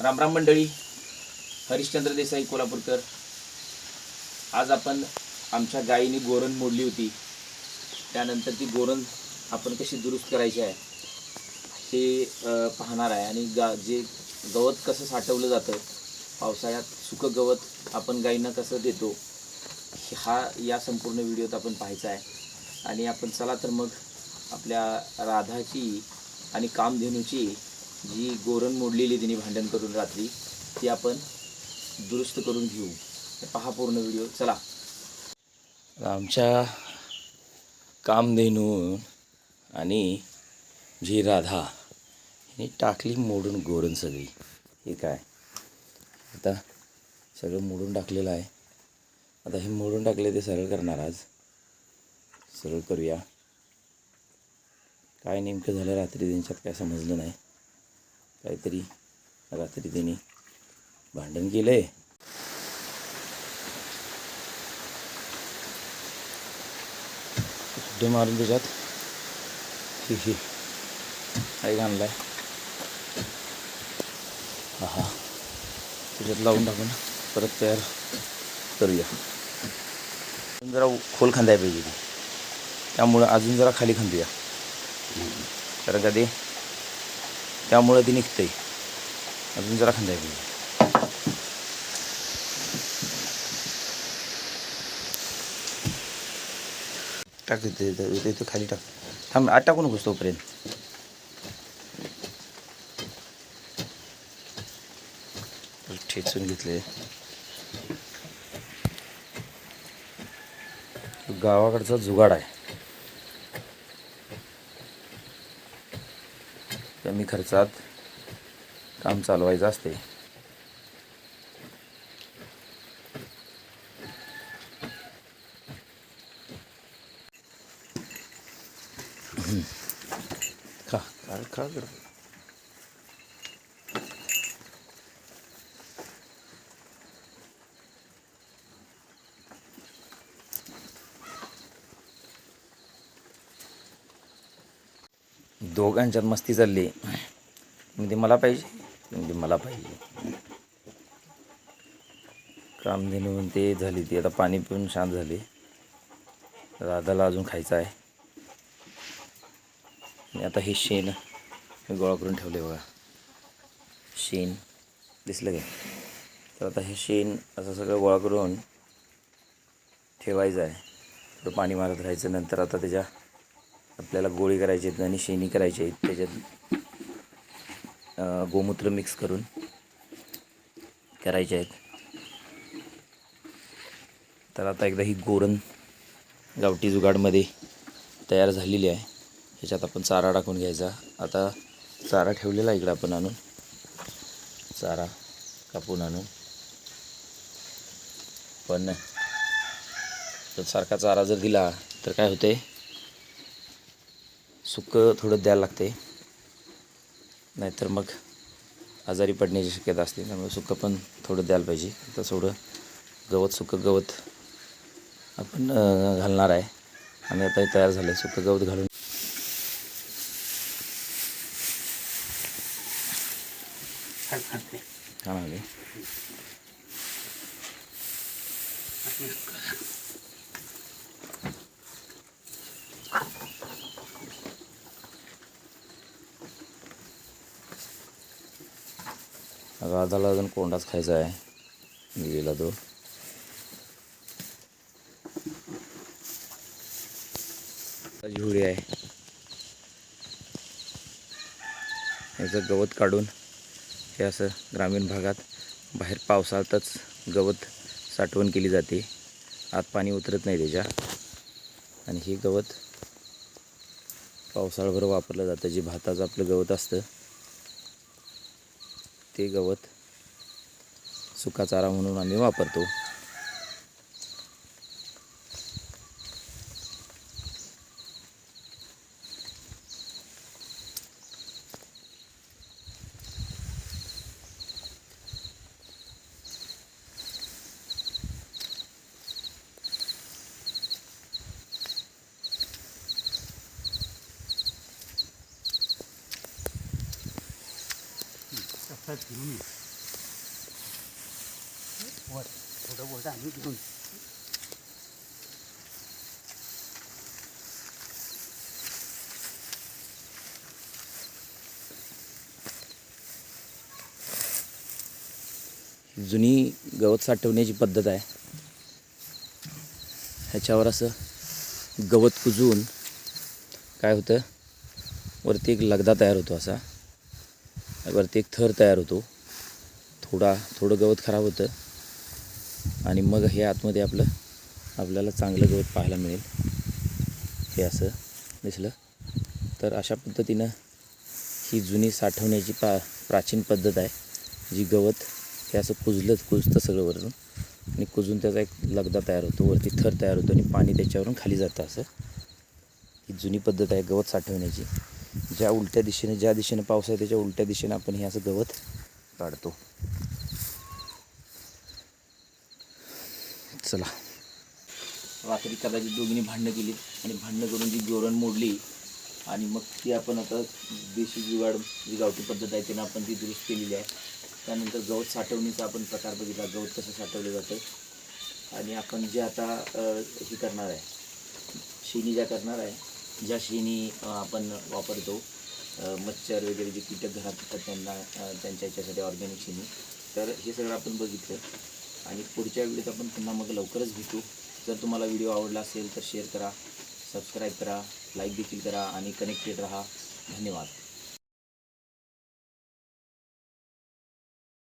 रामराम मंडळी. हरिश्चंद्र देसाई कोल्हापूरकर. आज आपण आमच्या गायीने गोरण मोडली होती. त्यानंतर ती गोरण आपण कशी दुरुस्त करायची आहे ते पाहणार आहे. आणि गा जे गवत कसं साठवलं जातं पावसाळ्यात सुकं गवत आपण गायींना कसं देतो हा या संपूर्ण व्हिडिओत आपण पाहायचा आहे. आणि आपण चला तर मग आपल्या राधाची आणि कामधेनूची जी गोरण मोडलेली तिने भांडण करून रात्री ती आपण दुरुस्त करून घेऊ. पहा पूर्ण व्हिडिओ. चला. आमच्या कामधेनू आणि जी राधा हिने टाकली मोडून गोरण सगळी. हे काय? आता सगळं मोडून टाकलेलं आहे. आता हे मोडून टाकले ते सरळ करणार आज. सरळ करूया. काय नेमकं झालं रात्री त्यांच्यात काय समजलं नाही. काहीतरी रात्री तिने भांडण केलं आहे सुद्धा मारून त्याच्यात ही ही. काही आणलाय हा हा त्याच्यात लावून टाकून परत तयार करूया. अजून जरा खोल खांदाय पाहिजे. त्यामुळं अजून जरा खाली खांदूया. कारण का ते त्यामुळं ती निघते अजून जरा खांदाय पाहिजे. टाक ते ते- खाली टाक. थांब आत टाकू नकोस तोपर्यंत. ठेचून घेतले. गावाकडचा जुगाड आहे. कमी खर्चात काम चालवायचं असते. खा. खा दोघांच्यात मस्ती चालली. म्हणजे मला पाहिजे. म्हणजे मला पाहिजे. कामधेनू ते झाली ती. आता पाणी पिऊन शांत झाली. राधाला अजून खायचं आहे. आणि आता हे शेण गोळा करून ठेवले बघा. शेण दिसलं काय तर आता हे शेण असं सगळं गोळा करून ठेवायचं आहे. थोडं पाणी मारत राहायचं. नंतर आता त्याच्या आपल्याला गोळी करायची आहेत आणि शेणी करायची आहेत त्याच्यात गोमूत्र मिक्स करून करायचे आहेत. तर आता एकदा ही गोरण गावठी जुगाडमध्ये तयार झालेली आहे. ह्याच्यात आपण चारा टाकून घ्यायचा. आता चारा ठेवलेला इकडं आपण आणून. चारा कापून आणून. पण सारखा चारा जर दिला तर काय होते सुकं थोडं द्यायला लागते नाहीतर मग आजारी पडण्याची शक्यता असते त्यामुळे सुकं पण थोडं द्यायला पाहिजे. तर थोडं गवत सुकं गवत आपण घालणार आहे. आणि आता हे तयार झालं आहे सुकं गवत घालून. हा राधाला अजून कोंडाच खायचा आहे. गेला तो. झुडी आहे. याचं गवत काढून हे असं ग्रामीण भागात बाहेर पावसाळ्यातच गवत साठवण केली जाते. आत पाणी उतरत नाही त्याच्या. आणि हे गवत पावसाळभर वापरलं जातं. जे भाताचं आपलं गवत असतं. ते गवत सुका चारा म्हणून आम्ही वापरतो. जुनी गवत साठवण्याची पद्धत आहे. ह्याच्यावर असं गवत कुजून काय होतं? वरती एक लगदा तयार होतो असा. वरती एक थर तयार होतो. थोडा थोडं गवत खराब होतं. आणि मग हे आतमध्ये आपलं आपल्याला चांगलं गवत पाहायला मिळेल. हे असं दिसलं. तर अशा पद्धतीनं ही जुनी साठवण्याची पा प्राचीन पद्धत आहे. जी गवत हे असं कुजलं कुजतं सगळं वरून. आणि कुजून त्याचा एक लगदा तयार होतो. वरती थर तयार होतो आणि पाणी त्याच्यावरून खाली जातं असं. ही जुनी पद्धत आहे गवत साठवण्याची. ज्या उलट्या दिशेने ज्या दिशेने पाऊस आहे त्याच्या उलट्या दिशेने आपण हे असं गवत काढतो. चला. रात्री कदाचित दोघींनी भांडणं केली आणि भांडणं करून जी गोरण मोडली आणि मग ती आपण आता देशी जुगाड जी गावठी पद्धत आहे त्यानं आपण ती दुरुस्त केलेली आहे. त्यानंतर गवत साठवणीचा आपण प्रकार बघितला. गवत कसं साठवलं जातं? आणि आपण जे आता हे करणार आहे शेणी ज्या करणार आहे ज्या शेणी आपण वापरतो मच्छर वगैरे जे कीटक घरात असतात त्यांना त्यांच्या याच्यासाठी ऑर्गॅनिक शेणी तर हे सगळं आपण बघितलं. आणि पुढच्या व्हिडिओत आपण पुन्हा मग लवकरच भेटू. जर तुम्हाला व्हिडिओ आवडला असेल तर शेअर करा सबस्क्राईब करा लाईक देखील करा आणि कनेक्टेड राहा. धन्यवाद.